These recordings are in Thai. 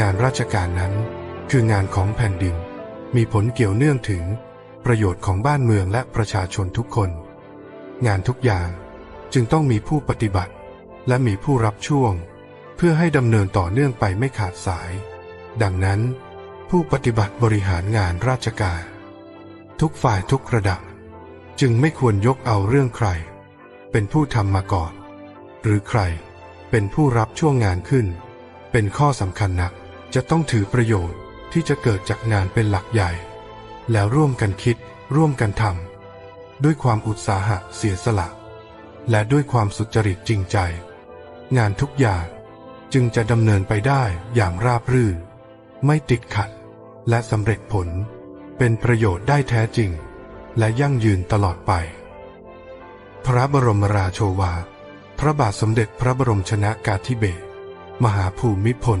งานราชการนั้น คืองานของแผ่นดิน มีผลเกี่ยวเนื่องถึง ประโยชน์ของบ้านเมืองและประชาชนทุกคน งานทุกอย่างจึงต้องมีผู้ปฏิบัติ และมีผู้รับช่วง เพื่อให้ดำเนินต่อเนื่องไปไม่ขาดสาย ดังนั้น ผู้ปฏิบัติบริหารงานราชการ ทุกฝ่ายทุกระดับ จึงไม่ควรยกเอาเรื่องใคร เป็นผู้ทำมาก่อน หรือใครเป็นผู้รับช่วงงานขึ้น เป็นข้อสำคัญนัก จะต้องถือประโยชน์ที่จะเกิดจากงานเป็นหลักใหญ่ แล้วร่วมกันคิด ร่วมกันทำด้วยความอุตสาหะเสียสละ และด้วยความสุจริตจริงใจ งานทุกอย่างจึงจะดำเนินไปได้อย่างราบรื่นไม่ติดขัด และสำเร็จผลเป็นประโยชน์ได้แท้จริง และยั่งยืนตลอดไป พระบรมราโชวา พระบาทสมเด็จพระบรมชนากาธิเบศรมหาภูมิพล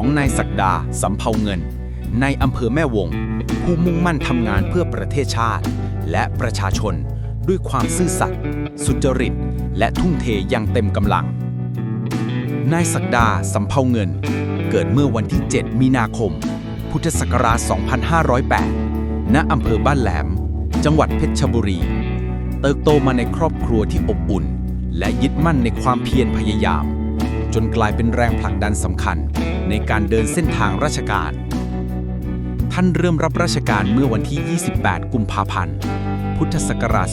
ของนายศักดาสำเภาเงิน ในอำเภอแม่วง ผู้มุ่งมั่นทำงานเพื่อประเทศชาติ และประชาชนด้วยความซื่อสัตย์สุจริต และทุ่มเทอย่างเต็มกำลัง นายศักดาสำเภาเงิน เกิดเมื่อวันที่ 7 มีนาคม พุทธศักราช 2508 ณอำเภอบ้านแหลม จังหวัดเพชรบุรี เติบโตมาในครอบครัวที่อบอุ่น และยึดมั่นในความเพียรพยายาม จนกลายเป็นแรงผลักดันสำคัญ ในการเดินเส้นทางราชการ ท่านเริ่มรับราชการเมื่อวันที่ 28 กุมภาพันธ์ พุทธศักราช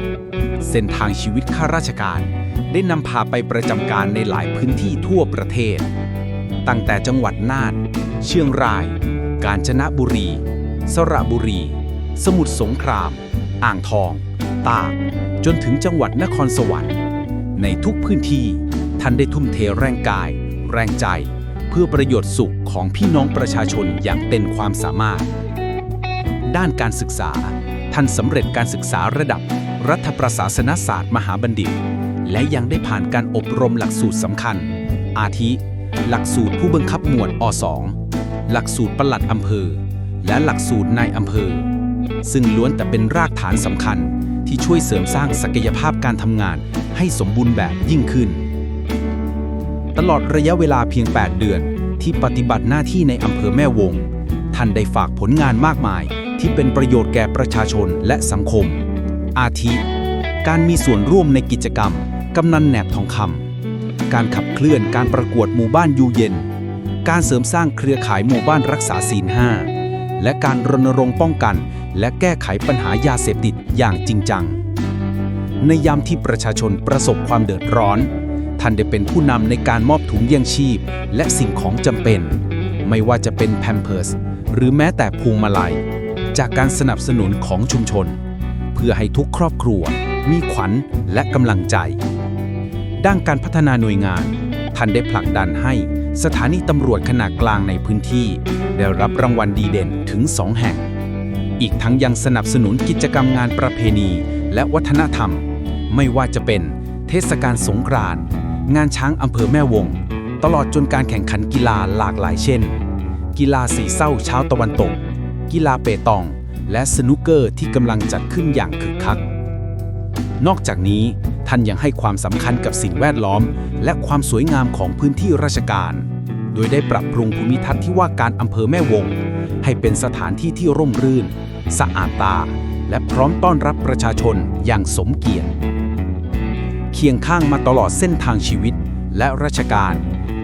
2537 เส้นทางชีวิตข้าราชการได้นำพาไปประจำการในหลายพื้นที่ทั่วประเทศ ตั้งแต่จังหวัดน่าน เชียงราย กาญจนบุรี สระบุรี สมุทรสงคราม อ่างทอง ตาก จนถึงจังหวัดนครสวรรค์ ในทุกพื้นที่ท่านได้ทุ่มเทแรงกาย แรงใจ เพื่อประโยชน์สุขของพี่น้องประชาชนอย่างเต็มความสามารถ ด้านการศึกษา ท่านสำเร็จการศึกษาระดับ รัฐประศาสนศาสตร์มหาบัณฑิต และยังได้ผ่านการอบรมหลักสูตรสำคัญ อาทิ หลักสูตรผู้บังคับหมวดอ .2 หลักสูตรปลัดอำเภอ และหลักสูตรนายอำเภอ ซึ่งล้วนแต่เป็นรากฐานสำคัญที่ช่วยเสริมสร้างศักยภาพการทำงานให้สมบูรณ์แบบยิ่งขึ้น ตลอดระยะเวลาเพียง 8 เดือน ที่ปฏิบัติหน้าที่ในอำเภอแม่วง ท่านได้ฝากผลงานมากมาย ที่เป็นประโยชน์แก่ประชาชนและสังคม อาทิ การมีส่วนร่วมในกิจกรรม กำนันแหนบทองคำการขับเคลื่อนการประกวดหมู่บ้านยูเย็น การเสริมสร้างเครือข่ายหมู่บ้านรักษาศีลห้าและการรณรงค์ป้องกัน และแก้ไขปัญหายาเสพติดอย่างจริงจัง ในยามที่ประชาชนประสบความเดือดร้อน ท่านได้เป็นผู้นำในการมอบถุงยังชีพ และสิ่งของจำเป็น ไม่ว่าจะเป็นแพมเพิร์สหรือแม้แต่พวงมาลัย จากการสนับสนุนของชุมชน เพื่อให้ทุกครอบครัว มีขวัญและกำลังใจ ด้านการพัฒนาหน่วยงาน ท่านได้ผลักดันให้สถานีตำรวจขนาดกลางในพื้นที่ ได้รับรางวัลดีเด่นถึง2แห่ง อีกทั้งยังสนับสนุนกิจกรรมงานประเพณี และวัฒนธรรม ไม่ว่าจะเป็นเทศกาลสงกรานต์ งานช้างอำเภอแม่วง ตลอดจนการแข่งขันกีฬาหลากหลายเช่น กีฬาสีเศร้าเช้าตะวันตก กีฬาเปตอง และสนุกเกอร์ที่กำลังจัดขึ้นอย่างคึกคัก นอกจากนี้ท่านยังให้ความสำคัญกับสิ่งแวดล้อม และความสวยงามของพื้นที่ราชการ โดยได้ปรับปรุงภูมิทัศน์ที่ว่าการอำเภอแม่วง ให้เป็นสถานที่ที่ร่มรื่น สะอาดตา และพร้อมต้อนรับประชาชนอย่างสมเกียรติ เคียงข้างมาตลอดเส้นทางชีวิตและราชการ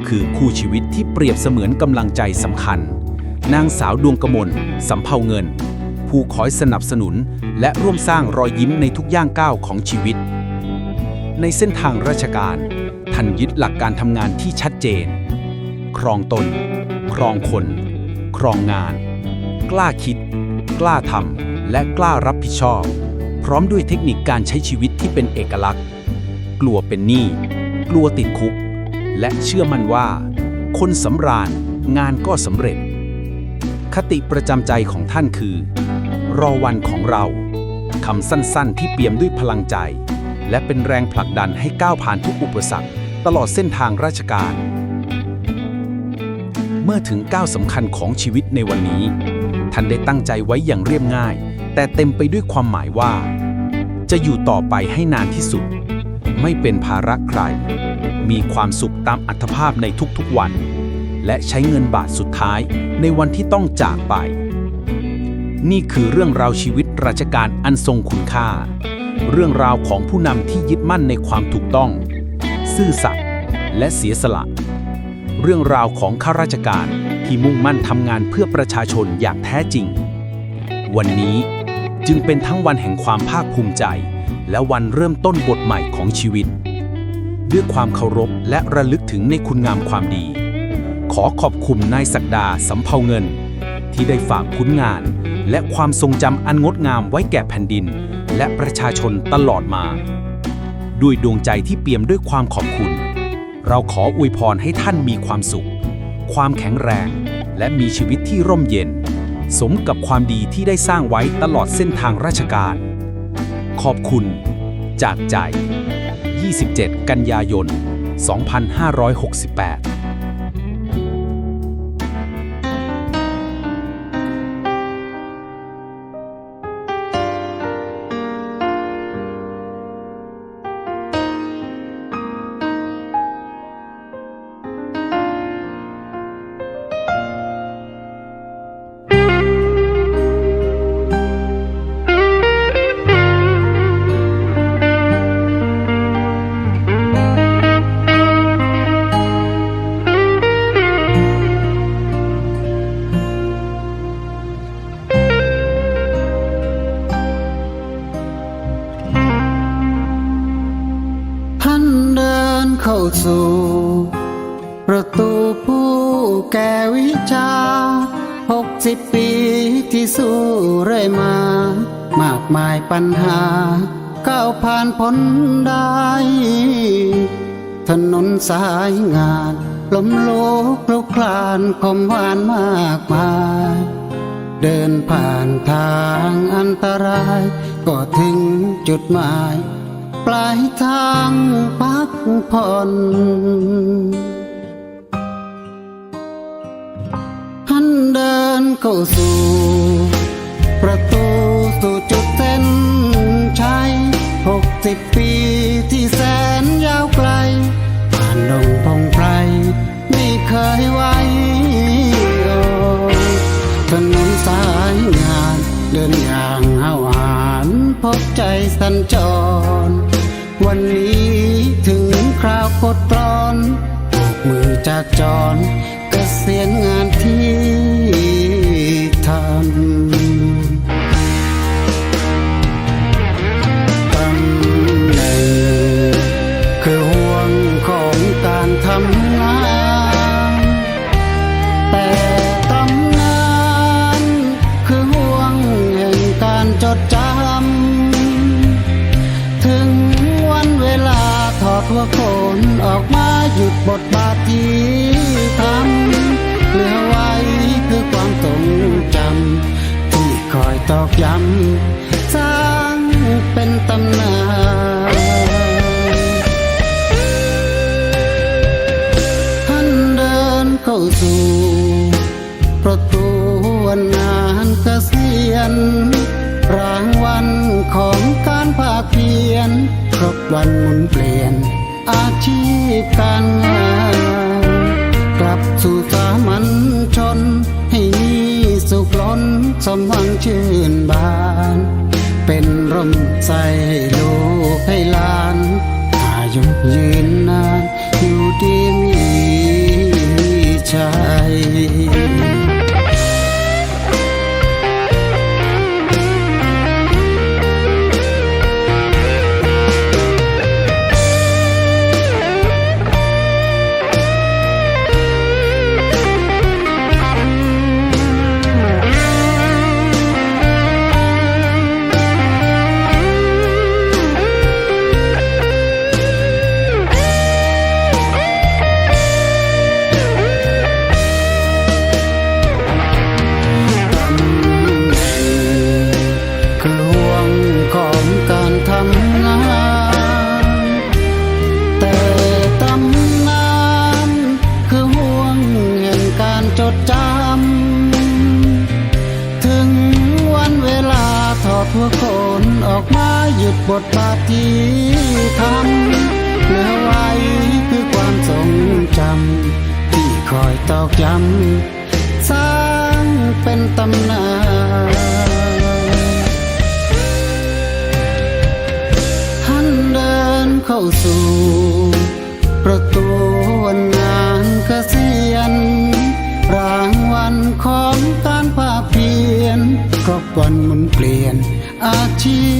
คือคู่ชีวิตที่เปรียบเสมือนกำลังใจสำคัญ นางสาวดวงกมลสำเภาเงิน ผู้คอยสนับสนุน และร่วมสร้างรอยยิ้มในทุกย่างก้าวของชีวิต ในเส้นทางราชการ ท่านยึดหลักการทำงานที่ชัดเจน ครองตน ครองคน ครองงาน กล้าคิด กล้าทำและกล้ารับผิดชอบ พร้อมด้วยเทคนิคการใช้ชีวิตที่เป็นเอกลักษณ์ กลัวเป็นหนี้ กลัวติดคุก และเชื่อมั่นว่า คนสำราญงานก็สำเร็จ คติประจำใจของท่านคือ รอวันของเราคำสั้นๆ ที่เปี่ยมด้วยพลังใจ และเป็นแรงผลักดันให้ก้าวผ่านทุกอุปสรรค ตลอดเส้นทางราชการ เมื่อถึงก้าวสำคัญของชีวิตในวันนี้ ท่านได้ตั้งใจไว้อย่างเรียบง่าย แต่เต็มไปด้วยความหมายว่า จะอยู่ต่อไปให้นานที่สุด ไม่เป็นภาระใคร มีความสุขตามอัตภาพในทุกๆวัน และใช้เงินบาทสุดท้ายในวันที่ต้องจากไป นี่คือเรื่องราวชีวิตราชการอันทรงคุณค่า เรื่องราวของผู้นำที่ยึดมั่นในความถูกต้อง ซื่อสัตย์และเสียสละ เรื่องราวของข้าราชการที่มุ่งมั่นทำงานเพื่อประชาชนอย่างแท้จริง วันนี้จึงเป็นทั้งวันแห่งความภาคภูมิใจ และวันเริ่มต้นบทใหม่ของชีวิต ด้วยความเคารพและระลึกถึงในคุณงามความดี ขอขอบคุณนายศักดาสำเภาเงิน ที่ได้ฝากผลงาน และความทรงจำอันงดงามไว้แก่แผ่นดิน และประชาชนตลอดมา ด้วยดวงใจที่เปี่ยมด้วยความขอบคุณ เราขออวยพรให้ท่านมีความสุข ความแข็งแรง และมีชีวิตที่ร่มเย็น สมกับความดีที่ได้สร้างไว้ตลอดเส้นทางราชการ ขอบคุณ จากใจ 27 กันยายน 2568 เดินเข้าสู่ ประตูผู้แก่วิชาหกสิบปีที่สู้เรื่อยมา มากมายปัญหาก้าวผ่านพ้นได้ ถนนสายงานล้มลุกลุกคลานคมหวานมากมาย เดินผ่านทางอันตราย ก็ถึงจุดหมาย ปลายทางพักผ่อนหันเดินเข้าสู่ ประตูสู่จุดเส้นชัยหกสิบปีที่แสนยาวไกล ผ่านดงพงไพรไม่เคยไว้โอถนนสายงานเดินอย่างหาวหาญพบใจสัญจร วันนี้ถึงคราวกดร้อนปกมือจากจรเกษียณงานที่ วโขนออกมาหยุดบทบาทที่ทำเหลือไว้คือความทรงจำที่คอยตอกย้ำสร้างเป็นตำนานท่านเดินเข้าสู่ประตูวันงานเกษียณรางวัลของการภาคเพียนครบวันหมุนเปลี่ยน อาชีพการงานกลับสู่สามัญชน ให้มีสุขล้นสมหวังชื่นบาน เป็นร่มใส่ลูกให้หลาน บทบาทที่ทำเหลือไว้คือความทรงจำที่คอยตอกย้ำสร้างเป็นตำนานท่านเดินเข้าสู่ ประตูวันงานเกษียณรางวัลของการภาเพียนครบวันหมุนเปลี่ยนอาชีพ